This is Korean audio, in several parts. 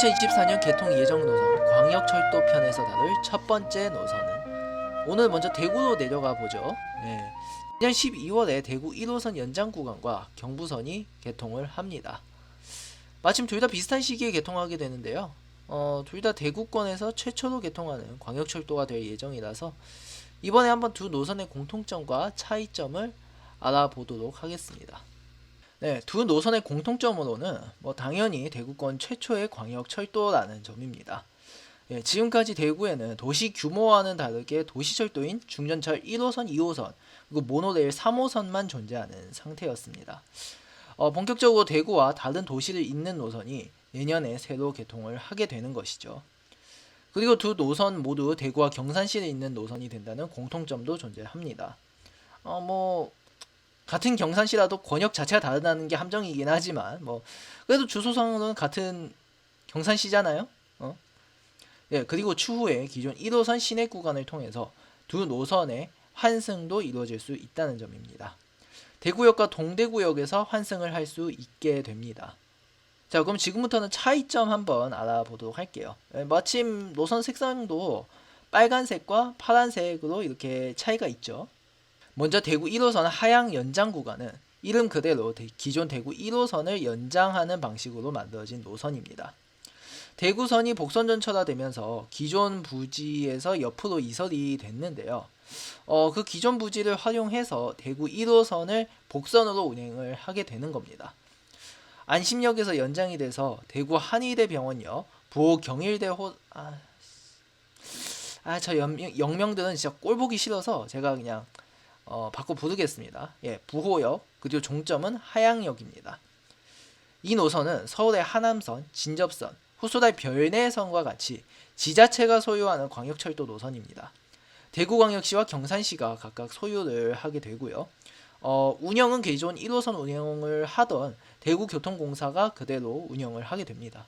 2024년 개통 예정 노선 광역철도 편에서 다룰 첫 번째 노선은 오늘 먼저 대구로 내려가 보죠. 네. 내년 12월에 대구 1호선 연장 구간과 경부선이 개통을 합니다. 마침 둘 다 비슷한 시기에 개통하게 되는데요. 어, 둘 다 대구권에서 최초로 개통하는 광역철도가 될 예정이라서 이번에 한번 두 노선의 공통점과 차이점을 알아보도록 하겠습니다. 네, 두 노선의 공통점으로는 뭐 당연히 대구권 최초의 광역 철도라는 점입니다. 예, 지금까지 대구에는 도시 규모와는 다르게 도시철도인 중전철 1호선, 2호선, 그리고 모노레일 3호선만 존재하는 상태였습니다. 어, 본격적으로 대구와 다른 도시를 잇는 노선이 내년에 새로 개통을 하게 되는 것이죠. 그리고 두 노선 모두 대구와 경산시를 잇는 노선이 된다는 공통점도 존재합니다. 어, 뭐 같은 경산시라도 권역 자체가 다르다는 게 함정이긴 하지만 뭐 그래도 주소상으로는 같은 경산시잖아요. 어? 예, 그리고 추후에 기존 1호선 시내 구간을 통해서 두 노선의 환승도 이루어질 수 있다는 점입니다. 대구역과 동대구역에서 환승을 할 수 있게 됩니다. 자, 그럼 지금부터는 차이점 한번 알아보도록 할게요. 예, 마침 노선 색상도 빨간색과 파란색으로 이렇게 차이가 있죠. 먼저 대구 1호선 하양 연장 구간은 이름 그대로 대- 기존 대구 1호선을 연장하는 방식으로 만들어진 노선입니다. 대구선이 복선 전철화되면서 기존 부지에서 옆으로 이설이 됐는데요. 어, 그 기존 부지를 활용해서 대구 1호선을 복선으로 운행을 하게 되는 겁니다. 안심역에서 연장이 돼서 대구 한의대 병원역, 부호 경일대 호 아, 아, 저 영명, 영명들은 진짜 꼴 보기 싫어서 제가 그냥 어, 바꿔 부르겠습니다. 예, 부호역 그리고 종점은 하양역입니다. 이 노선은 서울의 하남선, 진접선, 후소달 별내선과 같이 지자체가 소유하는 광역철도 노선입니다. 대구광역시와 경산시가 각각 소유를 하게 되고요. 어, 운영은 기존 1호선 운영을 하던 대구교통공사가 그대로 운영을 하게 됩니다.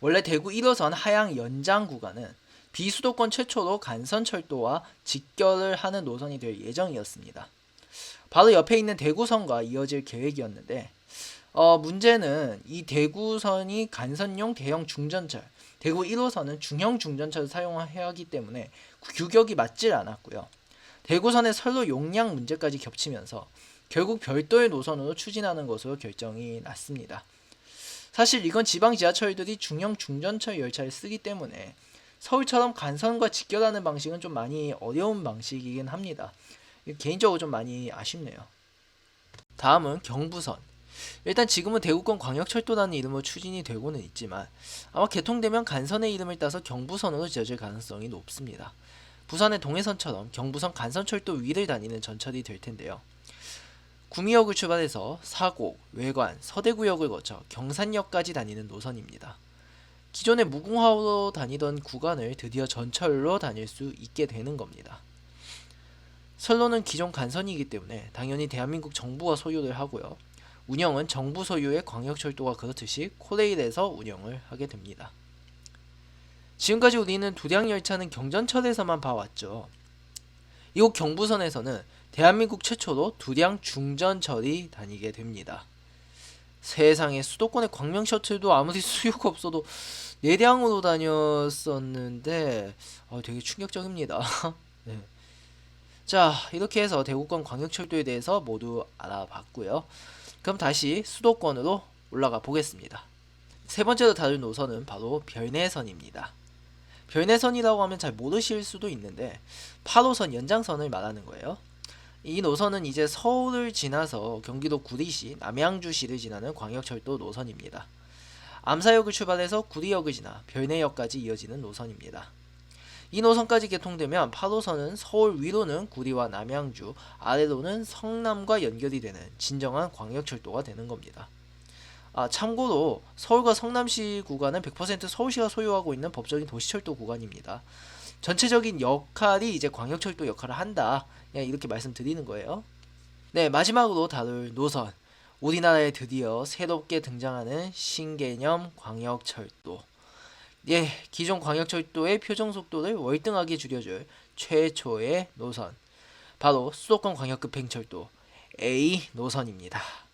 원래 대구 1호선 하양 연장 구간은 비수도권 최초로 간선철도와 직결을 하는 노선이 될 예정이었습니다. 바로 옆에 있는 대구선과 이어질 계획이었는데 어, 문제는 이 대구선이 간선용 대형 중전철, 대구 1호선은 중형 중전철을 사용해야 하기 때문에 규격이 맞질 않았고요. 대구선의 선로 용량 문제까지 겹치면서 결국 별도의 노선으로 추진하는 것으로 결정이 났습니다. 사실 이건 지방 지하철들이 중형 중전철 열차를 쓰기 때문에 서울처럼 간선과 직결하는 방식은 좀 많이 어려운 방식이긴 합니다. 개인적으로 좀 많이 아쉽네요. 다음은 경부선. 일단 지금은 대구권 광역철도라는 이름으로 추진이 되고는 있지만 아마 개통되면 간선의 이름을 따서 경부선으로 지어질 가능성이 높습니다. 부산의 동해선처럼 경부선 간선철도 위를 다니는 전철이 될 텐데요. 구미역을 출발해서 사곡, 외관, 서대구역을 거쳐 경산역까지 다니는 노선입니다. 기존에 무궁화호로 다니던 구간을 드디어 전철로 다닐 수 있게 되는 겁니다. 선로는 기존 간선이기 때문에 당연히 대한민국 정부가 소유를 하고요. 운영은 정부 소유의 광역철도가 그렇듯이 코레일에서 운영을 하게 됩니다. 지금까지 우리는 두량 열차는 경전철에서만 봐왔죠. 이곳 경부선에서는 대한민국 최초로 두량 중전철이 다니게 됩니다. 세상에 수도권의 광명 셔틀도 아무리 수요가 없어도 내량으로 다녔었는데 어, 되게 충격적입니다. 네. 자 이렇게 해서 대구권 광역철도에 대해서 모두 알아봤고요. 그럼 다시 수도권으로 올라가 보겠습니다. 세 번째로 다룰 노선은 바로 별내선입니다. 별내선이라고 하면 잘 모르실 수도 있는데 8호선 연장선을 말하는 거예요. 이 노선은 이제 서울을 지나서 경기도 구리시, 남양주시를 지나는 광역철도 노선입니다. 암사역을 출발해서 구리역을 지나 별내역까지 이어지는 노선입니다. 이 노선까지 개통되면 8호선은 서울 위로는 구리와 남양주, 아래로는 성남과 연결이 되는 진정한 광역철도가 되는 겁니다. 아, 참고로 서울과 성남시 구간은 100% 서울시가 소유하고 있는 법적인 도시철도 구간입니다. 전체적인 역할이 이제 광역철도 역할을 한다. 그냥 이렇게 말씀드리는 거예요. 네, 마지막으로 다룰 노선. 우리나라에 드디어 새롭게 등장하는 신개념 광역철도. 예, 기존 광역철도의 표정 속도를 월등하게 줄여줄 최초의 노선. 바로 수도권 광역급행철도 A 노선입니다.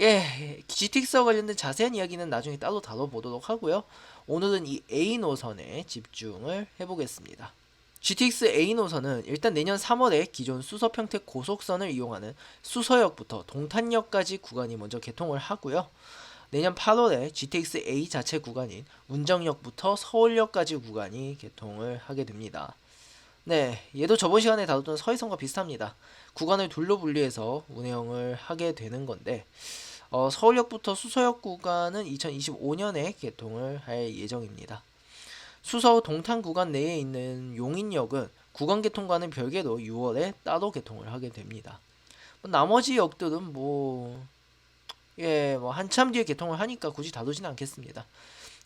예, GTX와 관련된 자세한 이야기는 나중에 따로 다뤄보도록 하고요. 오늘은 이 A 노선에 집중을 해보겠습니다. GTX A 노선은 일단 내년 3월에 기존 수서 평택 고속선을 이용하는 수서역부터 동탄역까지 구간이 먼저 개통을 하고요. 내년 8월에 GTX A 자체 구간인 운정역부터 서울역까지 구간이 개통을 하게 됩니다. 네, 얘도 저번 시간에 다뤘던 서해선과 비슷합니다. 구간을 둘로 분리해서 운행을 하게 되는 건데 어, 서울역부터 수서역 구간은 2025년에 개통을 할 예정입니다. 수서 동탄 구간 내에 있는 용인역은 구간 개통과는 별개로 6월에 따로 개통을 하게 됩니다. 뭐 나머지 역들은 뭐 예, 뭐 한참 뒤에 개통을 하니까 굳이 다루지는 않겠습니다.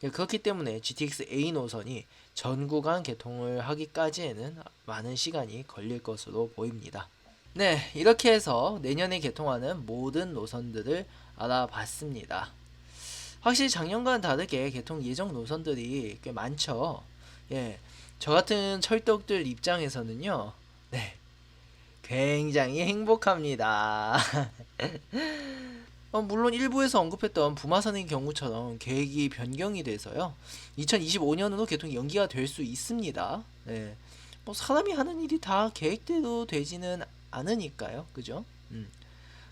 예, 그렇기 때문에 GTX A 노선이 전 구간 개통을 하기까지에는 많은 시간이 걸릴 것으로 보입니다. 네, 이렇게 해서 내년에 개통하는 모든 노선들을 알아봤습니다. 확실히 작년과는 다르게 개통 예정 노선들이 꽤 많죠. 예, 저 같은 철덕들 입장에서는요, 네, 굉장히 행복합니다. 어, 물론 일부에서 언급했던 부마선의 경우처럼 계획이 변경이 돼서요, 2025년으로 개통이 연기가 될 수 있습니다. 네, 뭐 사람이 하는 일이 다 계획대로 되지는 않으니까요, 그죠? 음.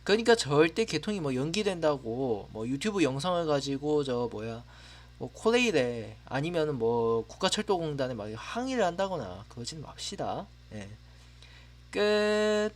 그러니까 절대 개통이 뭐 연기된다고 뭐 유튜브 영상을 가지고 저 뭐야 뭐 코레일에 아니면은 뭐 국가철도공단에 막 항의를 한다거나 그러진 맙시다. 예. 끝.